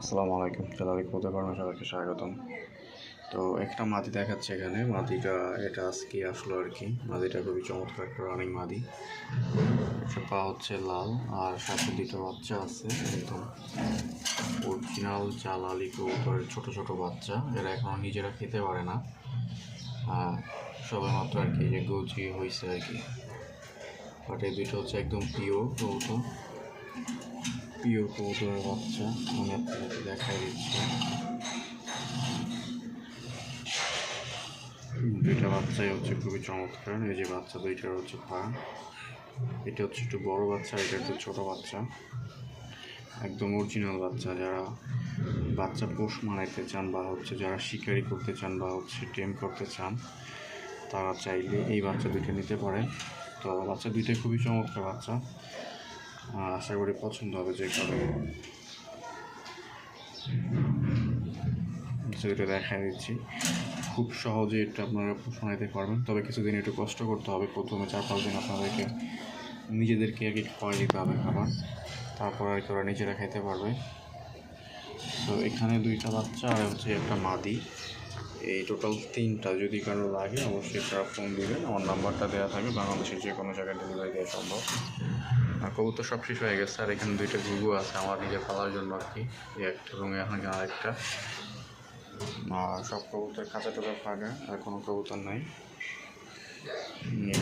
আসসালামু আলাইকুম। জেলারি কবুতর ফার্মে সবাইকে স্বাগতম। তো একটা মাদি দেখাচ্ছে এখানে। মাদিটা, এটা আজকে আসলো আর কি। মাদিটা খুবই চমৎকার একটা রানিং মাদি। পা হচ্ছে লাল আর সাথে দুটো বাচ্চা আছে। একদম অরিজিনাল জালালি কবুতরের ছোট ছোট বাচ্চা। এরা এখনও নিজেরা খেতে পারে না। আর সবে মাত্র আর কি যে গজি হয়েছে আর কি। বাট এই দুটো হচ্ছে একদম পিওর কবুতর। প্রিয় কবুতরের বাচ্চা আমি আপনাকে দেখাই দিচ্ছি। দুইটা বাচ্চাই হচ্ছে খুবই চমৎকার, এই যে বাচ্চা দুইটার হচ্ছে পা। এটা হচ্ছে একটু বড় বাচ্চা, এটা একটু ছোট বাচ্চা। একদম অরিজিনাল বাচ্চা, যারা বাচ্চা পোষ মারাইতে চান বা হচ্ছে যারা শিকারি করতে চান বা হচ্ছে টেম করতে চান, তারা চাইলে এই বাচ্চা দুইটা নিতে পারেন তো বাচ্চা দুইটাই খুবই চমৎকার বাচ্চা। আশা করি পছন্দ হবে যে কারণে সেটা দেখাই দিচ্ছি। খুব সহজে এটা আপনারা শোনাইতে পারবেন। তবে কিছুদিন একটু কষ্ট করতে হবে। প্রথমে চার পাঁচ দিন আপনাদেরকে নিজেদেরকে কি খাওয়াই দিতে হবে খাবার। তারপর আর কি ওরা নিজেরা খেতে পারবে। তো এখানে দুইটা বাচ্চা আর হচ্ছে একটা মাদি। এই টোটাল তিনটা। যদি কারও লাগে, অবশ্যই তারা ফোন দিবেন। আমার নাম্বারটা দেওয়া থাকবে। বাংলাদেশের যে কোনো জায়গায় ডেলিভারি দেওয়া সম্ভব। আর কবুতর সব শেষ হয়ে গেছে, আর এখানে দুইটা ঘুঘু আছে, আমার নিজের পালার জন্য আর কি। এই একটা এবং এখানে আরেকটা আর সব কবুতর খাঁচা টাকা ফাঁকা, আর কোনো কবুতর নাই।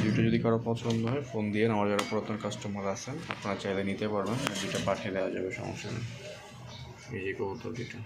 দুটো যদি কারও পছন্দ হয়, ফোন দিয়ে আমার যারা পুরাতন কাস্টমার আছেন, আপনারা চাইলে নিতে পারবেন এই দুটো পাঠিয়ে দেওয়া যাবে, সমস্যা নেই। এই যে কবুতর দুটো